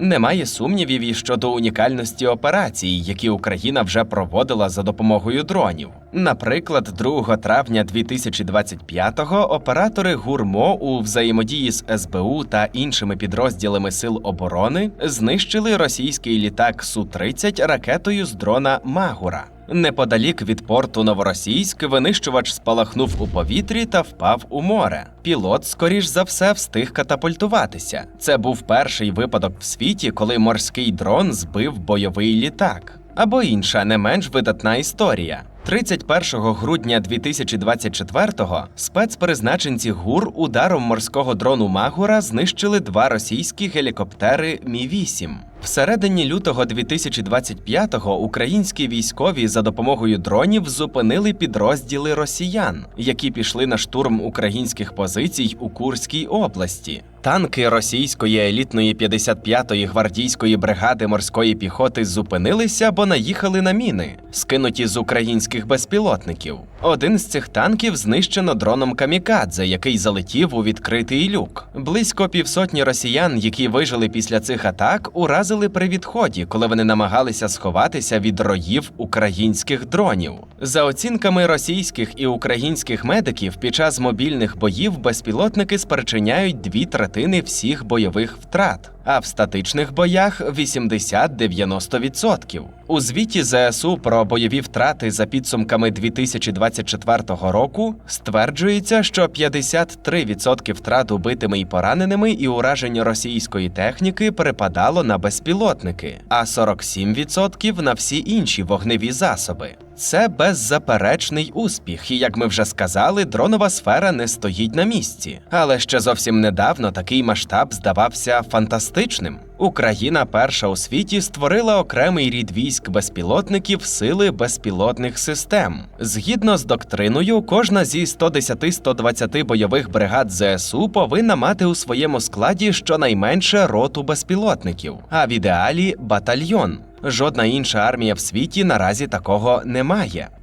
Немає сумнівів і щодо унікальності операцій, які Україна вже проводила за допомогою дронів. Наприклад, 2 травня 2025-го оператори ГУРМО у взаємодії з СБУ та іншими підрозділами сил оборони знищили російський літак Су-30 ракетою з дрона Магура. Неподалік від порту Новоросійськ винищувач спалахнув у повітрі та впав у море. Пілот, скоріш за все, встиг катапультуватися. Це був перший випадок в світі, коли морський дрон збив бойовий літак. Або інша не менш видатна історія. 31 грудня 2024-го спецпризначенці ГУР ударом морського дрону Магура знищили два російські гелікоптери Мі-8. Всередині лютого 2025-го українські військові за допомогою дронів зупинили підрозділи росіян, які пішли на штурм українських позицій у Курській області. Танки російської елітної 55-ї гвардійської бригади морської піхоти зупинилися, бо наїхали на міни, скинуті з українських безпілотників. Один з цих танків знищено дроном Камікадзе, який залетів у відкритий люк. Близько півсотні росіян, які вижили після цих атак, уразили при відході, коли вони намагалися сховатися від роїв українських дронів. За оцінками російських і українських медиків, під час мобільних боїв безпілотники спричиняють дві третини всіх бойових втрат. А в статичних боях 80-90%. У звіті ЗСУ про бойові втрати за підсумками 2024 року стверджується, що 53% втрат убитими і пораненими і ураження російської техніки припадало на безпілотники, а 47% на всі інші вогневі засоби. Це беззаперечний успіх, і як ми вже сказали, дронова сфера не стоїть на місці. Але ще зовсім недавно такий масштаб здавався фантастичним. Україна перша у світі створила окремий рід військ безпілотників сили безпілотних систем. Згідно з доктриною, кожна зі 110-120 бойових бригад ЗСУ повинна мати у своєму складі щонайменше роту безпілотників, а в ідеалі батальйон. Жодна інша армія в світі наразі такого не має.